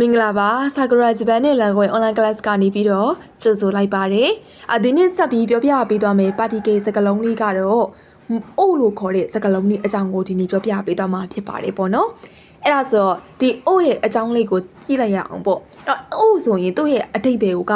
မင်္ဂလာပါဆာကူရာဂျပန်နဲ့လန်ကွယ် online class ကနေပြီးတော့ကြိုဆိုလိုက်ပါတယ်။အဒီနေ့ဆက်ပြီးပြောပြပေးသွားမယ်ပါတီကေစကလုံးလေးကတော့အို့လို့ခေါ်တဲ့စကလုံးလေးအကြောင်းကိုဒီနေ့ပြောပြပေးသွားမှာဖြစ်ပါတယ်ပေါ့နော်။အဲ့ဒါဆိုဒီအို့ရဲ့အကြောင်းလေးကိုကြည့်လိုက်ရအောင်ပေါ့။အဲ့တော့အို့ဆိုရင်သူ့ရဲ့အတိတ်ဘယ်က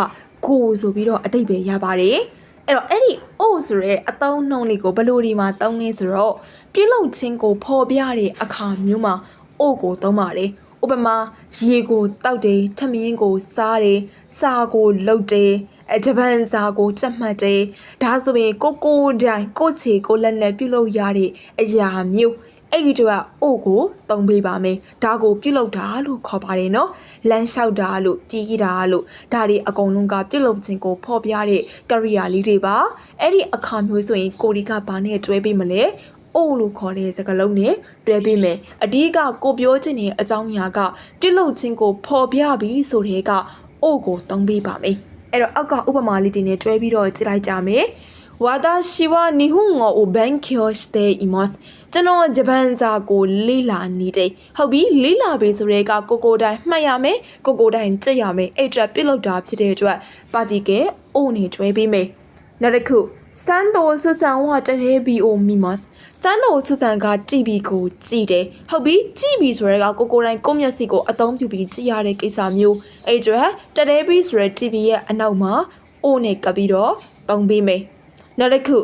ကိုဆိုပြီးတော့အတိတ်ဘယ်ရပါတယ်။အဲ့တော့အဲ့ဒီအို့ဆိုရဲအသုံးနှုန်းလေးကိုဘယ်လိုဒီမှာသုံးလဲဆိုတော့ပြုလုပ်ခြင်းကိုဖော်ပြတဲ့အခါမျိုးမှာအို့ကိုသုံးပါတယ်။ ဥပမာရေကိုတောက်တယ်ထမင်းကိုစားတယ်စာကိုလှုပ်တယ်အဲဂျပန်စာကိုကြက်မှတ်တယ်ဒါဆိုရင်ကိုကိုတိုင်ကိုချေကိုလက်နဲ့ပြုလုပ်ရတဲ့အရာမျိုးအဲ့ဒီတော့အိုကိုတုံးပေးပါမယ်ဒါကိုပြုလုပ်တာလို့ခေါ်ပါတယ်နော်လမ်းလျှောက်တာလို့တီးတာလို့ဒါတွေအကုန်လုံးကပြုလုပ်ခြင်းကိုဖော်ပြတဲ့ကရိယာလေးတွေပါအဲ့ဒီအခါမျိုးဆိုရင်ကိုဒီကဘာနဲ့တွဲပေးမလဲ အိုလို့ခေါ်တဲ့စကားလုံးနဲ့တွဲပေးမယ်အဓိကကိုပြောချင်တဲ့အကြောင်းအရာကပြုလုပ်ခြင်းကိုဖော်ပြပြီးဆိုတဲ့ကအိုကိုတုံးပေးပါမယ်အဲ့တော့အောက်ကဥပမာလေးတွေနဲ့တွဲပြီးတော့ကြည့်လိုက်ကြမယ်ဝါတာရှိဝနီဟုငောဘန်ကျိုစတေအီမတ်ကျွန်တော်ဂျပန်စာကိုလေးလာနေတယ်ဟုတ်ပြီလေးလာပြီဆိုတဲ့ကကိုကိုတိုင်းမှတ်ရမယ်ကိုကိုတိုင်းကြည့်ရမယ်အဲ့အတွက်ပြုလုပ်တာဖြစ်တဲ့အတွက်ပါတီကအိုနေတွဲပေးမယ်နောက်တစ်ခု စန်တိုဆူဆန်ဝတရေဘီအိုမီမတ်စန်းတော်ဆူဆန်ကကြည်ပြီးကိုကြည်တယ်ဟုတ်ပြီကြည်ပြီးဆိုရဲကကိုကိုတိုင်းကိုမျက်စိကိုအသုံးပြုပြီးကြည်ရတဲ့ကိစ္စမျိုးအဲ့ကျွတ်တတဲပြီးဆိုရဲ TV ရဲ့အနောက်မှာအိုနဲ့ကပ်ပြီးတော့တုံပေးမယ်နောက်တစ်ခု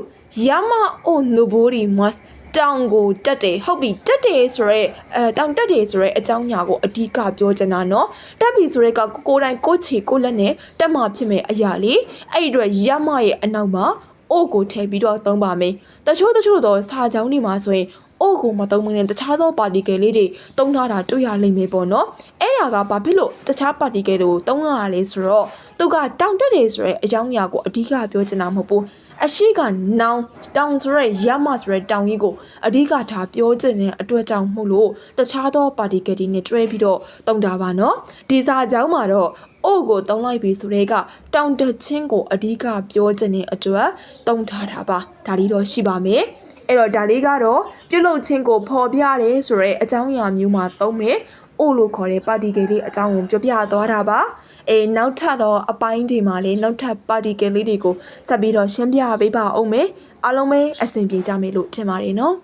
ယမအိုနိုဘိုရီမတ်တောင်ကိုတက်တယ်ဟုတ်ပြီတက်တယ်ဆိုရဲအဲတောင်တက်တယ်ဆိုရဲအကြောင်းညာကိုအဓိကပြောချင်တာနော်တက်ပြီဆိုရဲကကိုကိုတိုင်းကိုချီကိုလက်နဲ့တက်မှာဖြစ်မယ်အရာလေးအဲ့အတွက်ယမရဲ့အနောက်မှာ အိုကိုထည့်ပြီးတော့သုံးပါမယ်တချို့တချို့တော့စာကြောင်းတွေမှာဆိုရင်အိုကိုမသုံးမနဲ့တခြားသောပါတီကယ်လေးတွေသုံးထားတာတွေ့ရလိမ့်မယ်ပေါ့နော်အဲ့ဒါကဘာဖြစ်လို့တခြားပါတီကယ်တွေကိုသုံးရတာလဲဆိုတော့သူကတောင်တက်တယ်ဆိုရဲအကြောင်းအရာကိုအဓိကပြောချင်တာမဟုတ်ဘူး အရှိကနောင်တောင်ဆိုရဲရမဆိုရဲတောင်ကြီးကိုအဓိကထားပြောချင်တဲ့အတွက်ကြောင့်မို့လို့တခြားသောပါတီကယ်တွေနဲ့တွဲပြီးတော့တုံတာပါနော်ဒီစာကြောင်းမှာတော့အိုကိုတုံးလိုက်ပြီဆိုတဲ့ကတောင်တက်ချင်းကိုအဓိကပြောချင်တဲ့အတွက်တုံထားတာပါဒါလေးတော့ရှိပါမယ်အဲ့တော့ဒါလေးကတော့ပြုလုပ်ချင်းကိုဖော်ပြတယ်ဆိုရဲအကြောင်းအရာမျိုးမှာသုံးမယ်အိုလို့ခေါ်တဲ့ပါတီကယ်လေးအကြောင်းကိုပြောပြသွားတာပါ အေးနောက်ထပ်တော့အပိုင်းတွေမှာလည်းနောက်ထပ်ပါတီကယ်လေးတွေကိုဆက်ပြီးတော့ရှင်းပြပေးပါအောင်မယ်အားလုံးပဲအဆင်ပြေကြမယ်လို့ထင်ပါတယ်နော်